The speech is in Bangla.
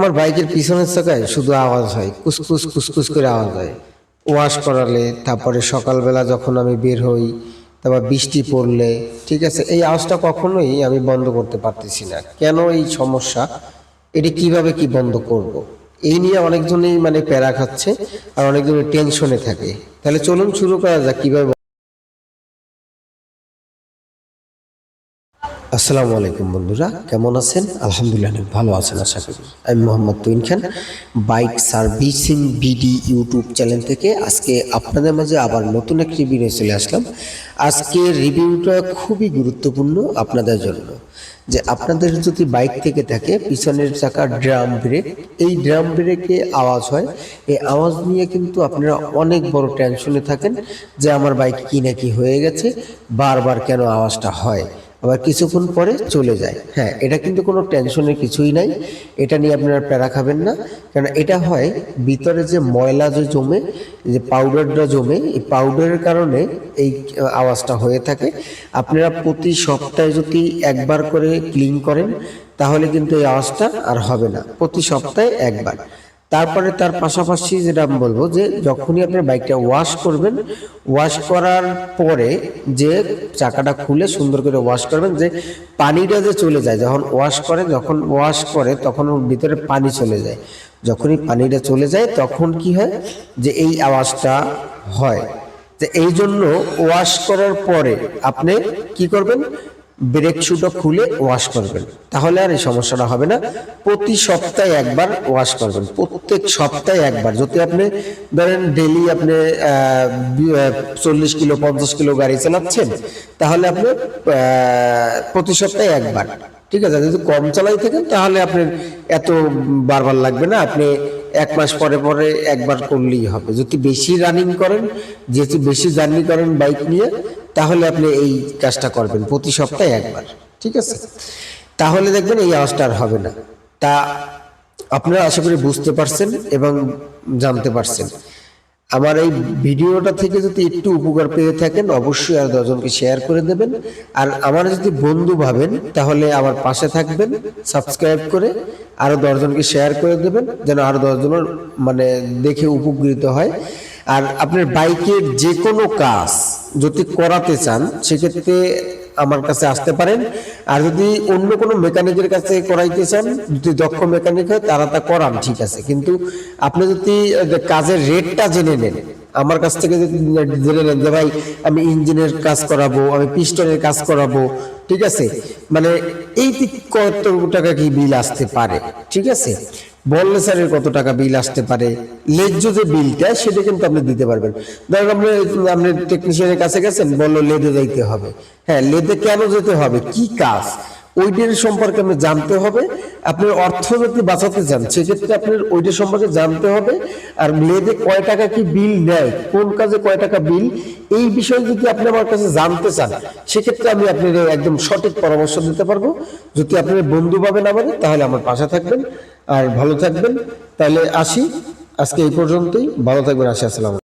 আমার বাইকের পিছনের চাকায় শুধু আওয়াজ হয়, কুসকুস কুসকুস করে আওয়াজ হয়। ওয়াশ করালে, তারপরে সকালবেলা যখন আমি বের হই, তারপর বৃষ্টি পড়লে, ঠিক আছে, এই আওয়াজটা কখনোই আমি বন্ধ করতে পারতেছি না। কেন এই সমস্যা? এটি কীভাবে কি বন্ধ করব। এই নিয়ে অনেকজনই মানে প্যারা খাচ্ছে, আর অনেকজনের টেনশনে থাকে। তাহলে চলুন শুরু করা যাক কীভাবে আসসালামু আলাইকুম বন্ধুরা, কেমন আছেন? আলহামদুলিল্লাহ, অনেক ভালো আছেন, আশা করি। আমি Mohammad Tuin Khan, bike servicing BD YouTube channel থেকে আজকে আপনাদের মাঝে আবার নতুন একটি ভিডিও চলে আসলাম। আজকে রিভিউটা খুবই গুরুত্বপূর্ণ আপনাদের জন্য, যে আপনাদের যদি বাইক থেকে থাকে, পিছনের চাকা ড্রাম ব্রেক, এই ড্রাম ব্রেকে আওয়াজ হয়, এই আওয়াজ নিয়ে কিন্তু আপনারা অনেক বড় টেনশনে থাকেন যে আমার বাইক কি না কি হয়ে গেছে, বারবার কেন আওয়াজটা হয়। আবার কিছুক্ষণ পরে চলে যায়। হ্যাঁ এটা কিন্তু কোনো টেনশনের কিছুই নাই। এটা নিয়ে আপনারা প্যারা খাবেন না। কারণ এটা হয় ভিতরে যে ময়লা যে জমে, যে পাউডারটা জমে, এই পাউডারের কারণে এই আওয়াজটা হয়ে থাকে। আপনারা প্রতি সপ্তাহে যদি একবার করে ক্লিন করেন, তাহলে কিন্তু এই আওয়াজটা আর হবে না। প্রতি সপ্তাহে একবার। তারপরে তার পাশাপাশি যেটা আমি বলব যে যখনই আপনার বাইকটা ওয়াশ করবেন ওয়াশ করার পরে যে চাকাটা খুলে সুন্দর করে ওয়াশ করবেন, যে পানিটা যে চলে যায়, যখন ওয়াশ করে, যখন ওয়াশ করে, তখন ওর ভিতরে পানি চলে যায়। যখনই পানিটা চলে যায়, তখন কি হয় যে এই আওয়াজটা হয়। যে এই জন্য ওয়াশ করার পরে আপনি কি করবেন? ব্রেক শুটা খুলে ওয়াশ করবেন। তাহলে আর এই সমস্যাটা হবে না। প্রতি সপ্তাহে একবার ওয়াশ করবেন। প্রত্যেক সপ্তাহে একবার। যদি আপনি ধরেন ডেলি আপনি চল্লিশ কিলো, পঞ্চাশ কিলো গাড়ি চালাচ্ছেন, তাহলে আপনি প্রতি সপ্তাহে একবার। ঠিক আছে? যদি কম চালাই থাকেন, তাহলে আপনার এত বারবার লাগবে না। আপনি এক মাস পরে পরে একবার করলেই হবে। যদি বেশি রানিং করেন, যেহেতু বেশি জার্নি করেন বাইক নিয়ে তাহলে আপনি এই কাজটা করবেন, প্রতি সপ্তাহে একবার, ঠিক আছে? তাহলে দেখবেন এই আওয়াজটা আর হবে না। তা আপনারা আশা করি বুঝতে পারছেন এবং জানতে পারছেন। আমার এই ভিডিওটা থেকে যদি একটু উপকার পেয়ে থাকেন, অবশ্যই আর দশজনকে শেয়ার করে দেবেন। আর আমার যদি বন্ধু ভাবেন, তাহলে আমার পাশে থাকবেন সাবস্ক্রাইব করে আরও দশজনকে শেয়ার করে দেবেন, যেন আরও দশজনের মানে দেখে উপকৃত হয়। আর আপনার বাইকের যে কোনো কাজ যদি করাতে চান, সেক্ষেত্রে আমার কাছে আসতে পারেন। আর যদি অন্য কোনো মেকানিকের কাছে করাইতে চান, যদি দক্ষ মেকানিক হয়, তারা তা করান, ঠিক আছে। কিন্তু আপনি যদি কাজের রেটটা জেনে নেন, আমার কাছ থেকে যদি জেনে নেন যে, ভাই, আমি ইঞ্জিনের কাজ করাবো, আমি পিস্টনের কাজ করাবো ঠিক আছে? মানে এই কত টাকা কি বিল আসতে পারে, ঠিক আছে? বললে স্যারের কত টাকা বিল আসতে পারে? লেজ্জ যে বিলটা সেটা কিন্তু আপনি দিতে পারবেন। ধরেন আপনি আপনি টেকনিশিয়ানের কাছে গেছেন, বলল লেদে যাইতে হবে। হ্যাঁ লেদে কেন যেতে হবে? কি কাজ? ওইটার সম্পর্কে আপনি জানতে হবে। আপনার অর্থ যদি বাঁচাতে চান, সেক্ষেত্রে আপনার ওইটার সম্পর্কে জানতে হবে। আর লেদে কয় টাকা কি বিল নেয় কোন কাজে কয় টাকা বিল, এই বিষয়ে যদি আপনি আমার কাছে জানতে চান, সেক্ষেত্রে আমি আপনার একদম সঠিক পরামর্শ দিতে পারব। যদি আপনার বন্ধু পাবেন আমাদের তাহলে আমার পাশে থাকবেন। আর ভালো থাকবেন। তাহলে আসি। আজকে এই পর্যন্তই। ভালো থাকবেন। আসি। আসসালাম